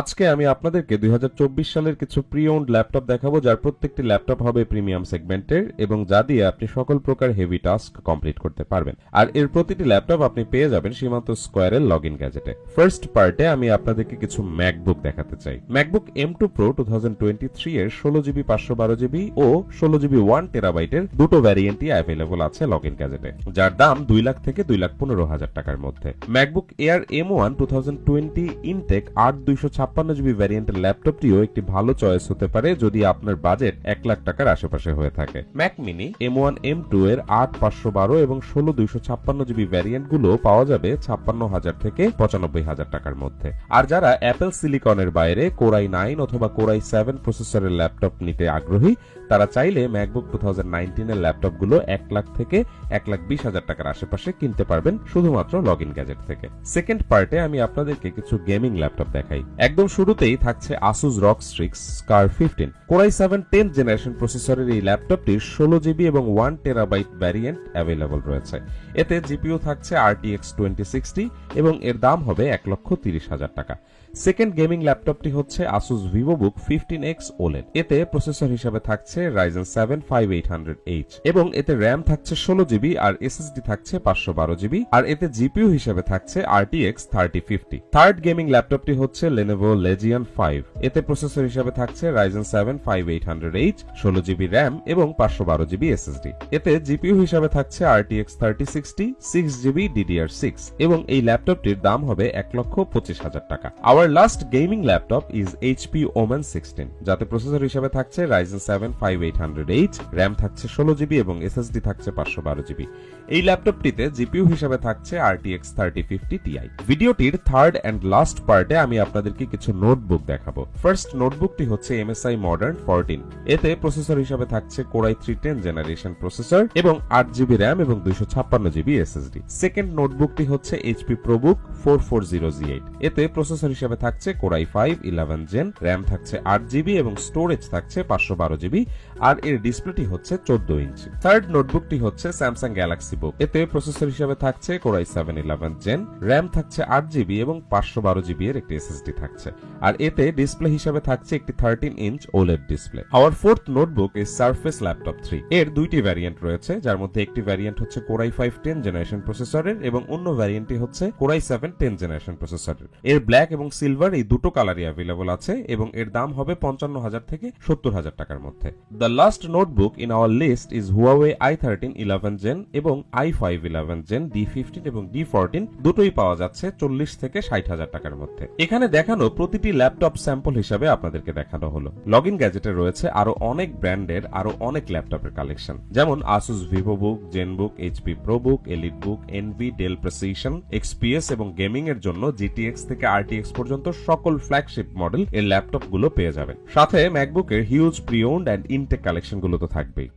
আজকে আমি আপনাদেরকে দুই হাজার চব্বিশ সালের কিছু প্রি ওন্ড ল্যাপটপ দেখাবো, যার প্রত্যেকটি ল্যাপটপ হবে প্রিমিয়াম সেগমেন্টের এবং যা দিয়ে আপনি সকল প্রকার হেভি টাস্ক কমপ্লিট করতে পারবেন। আর এর প্রতিটি ল্যাপটপ আপনি পেয়ে যাবেন সীমান্ত স্কোয়ারের লগ ইন গ্যাজেটে ফার্স্ট পার্টে আমি আপনাদেরকে কিছু ম্যাকবুক দেখাতে চাই। MacBook M two Pro two thousand twenty three এর ষোলো জিবি পাঁচশো বারো জিবি ও ষোলো জিবি ওয়ান টেরাবাইটের দুটো ভ্যারিয়েন্টই অ্যাভেলেবল আছে লগ ইন গ্যাজেটে যার দাম দুই লাখ থেকে দুই লাখ পনেরো হাজার টাকার মধ্যে। MacBook Air M one two thousand twenty intact আট দুইশো ছাপ্পান্ন জিবি ভ্যারিয়েন্টের ল্যাপটপটিও একটি ভালো চয়েস হতে পারে যদি আপনার বাজেট এক লাখ টাকার আশেপাশে হয়ে থাকে। Mac mini M one M two এর আট পাঁচশো বারো এবং ষোলো দুইশো ছাপ্পান্ন জিবি ভ্যারিয়েন্টগুলো পাওয়া যাবে ছাপ্পান্ন হাজার থেকে পঁচানব্বই হাজার টাকার মধ্যে। আর যারা অ্যাপেল সিলিকনের বাইরে কোরাই নাইন অথবা কোরাই সেভেন প্রসেসরের ল্যাপটপ নিতে আগ্রহী, তারা চাইলে ম্যাকবুক টু থাউজেন্ড নাইনটিনের ল্যাপটপগুলো এক লাখ থেকে এক লাখ বিশ হাজার টাকার আশেপাশে কিনতে পারবেন শুধুমাত্র লগ ইন গ্যাজেট থেকে সেকেন্ড পার্টে আমি আপনাদেরকে কিছু গেমিং ল্যাপটপ দেখাই। একদম শুরুতেই থাকছে Asus ROG Strix Scar fifteen Core i seven ten generation প্রসেসরের এই ল্যাপটপটির ষোলো জিবি এবং ওয়ান টেরাবাইট ভ্যারিয়েন্ট অ্যাভেলেবল রয়েছে। এতে জিপিইউ থাকছে আরটিএক্স টোয়েন্টি সিক্সটি এবং এর দাম হবে এক লক্ষ তিরিশ হাজার টাকা। সেকেন্ড গেমিং ল্যাপটপটি হচ্ছে Asus Vivobook fifteen X OLED এতে প্রসেসর হিসাবে থাকছে Ryzen seven five eight hundred H এবং এতে র্যাম থাকছে ষোলো জিবি আর এসএসডি থাকছে পাঁচশো বারো জিবি আর এতে জিপিইউ হিসাবে থাকছে RTX thirty fifty third gaming ল্যাপটপটি হচ্ছে লেনোভো লেজিয়ান ফাইভ এতে প্রসেসর হিসাবে থাকছে Ryzen seven five eight hundred H ষোলো জিবি র্যাম এবং পাঁচশো বারো জিবি এতে জিপিইউ হিসাবে থাকছে RTX thirty sixty six GB DDR six এবং এই ল্যাপটপটির দাম হবে এক লক্ষ পঁচিশ হাজার টাকা। Our last gaming laptop is HP Omen sixteen যাতে প্রসেসর হিসাবে থাকছে Ryzen seven five eight hundred H RAM থাকছে ষোলো জিবি এবং এসএসডি থাকছে পাঁচশো বারো জিবি এই ল্যাপটপটিতে জিপিইউ হিসাবে থাকছে আরটিএক্স থার্টি ফিফটি টিআই ভিডিওটির থার্ড অ্যান্ড লাস্ট পার্টে আমি আপনাদেরকে কিছু নোটবুক দেখাবো। ফার্স্ট নোটবুকটি হচ্ছে এমএসআই মডার্ন ফোরটিন এতে প্রসেসর হিসাবে থাকছে Core i three ten generation processor এবং আট জিবি র্যাম এবং দুইশো ছাপ্পান্ন জিবি সেকেন্ড নোটবুকটি হচ্ছে HP ProBook four four zero G eight এতে প্রসেসর হিসাবে থাকছে Core i five eleven gen RAM থাকছে আট জিবি এবং স্টোরেজ থাকছে পাঁচশো বারো জিবি আর এর ডিসপ্লেটি হচ্ছে চোদ্দ ইঞ্চি থার্ড নোটবুকটি হচ্ছে স্যামসাং গ্যালাক্সি বুক এতে প্রসেসর হিসাবে থাকছে Core i seven eleven gen RAM থাকছে আট জিবি এবং পাঁচশো বারো জিবি এর একটি এসএসডি থাকছে। আর এতে ডিসপ্লে হিসাবে থাকছে একটি thirteen inch OLED display our fourth notebook is Surface Laptop three এর দুইটি ভ্যারিয়েন্ট রয়েছে, যার মধ্যে একটি ভ্যারিয়েন্ট হচ্ছে কোরাই ফাইভ টেন জেনারেশন প্রসেসরের এবং অন্য ভ্যারিয়েন্টটি হচ্ছে কোরাই সেভেন টেন জেনারেশন প্রসেসরের এর ব্ল্যাক এবং সিলভার এই দুটো কালারই অ্যাভেলেবল আছে এবং এর দাম হবে পঞ্চান্ন হাজার থেকে সত্তর হাজার টাকার মধ্যে। The last notebook in our list is Huawei I thirteen eleven gen এবং I five eleven gen D fifteen এবং ডি ফোরটিন দুটোই পাওয়া যাচ্ছে চল্লিশ থেকে ষাট হাজার টাকার মধ্যে। এখানে দেখানো প্রতিটি ল্যাপটপ স্যাম্পল হিসাবে আপনাদেরকে দেখানো হলো। লগ ইন গ্যাজেটে রয়েছে আরও অনেক ব্র্যান্ডের, আরও অনেক ল্যাপটপের কালেকশন। যেমন Asus Vivobook Zen ZenBook HP ProBook EliteBook Envy Dell Precision XPS এবং গেমিং এর জন্য জিটিএক্স থেকে আরটিএক্স পর্যন্ত সকল ফ্ল্যাগশিপ মডেল এর ল্যাপটপগুলো পেয়ে যাবেন। সাথে ম্যাকবুকের হিউজ প্রিওন্ড অ্যান্ড ইনটেক কালেকশনগুলো তো থাকবেই।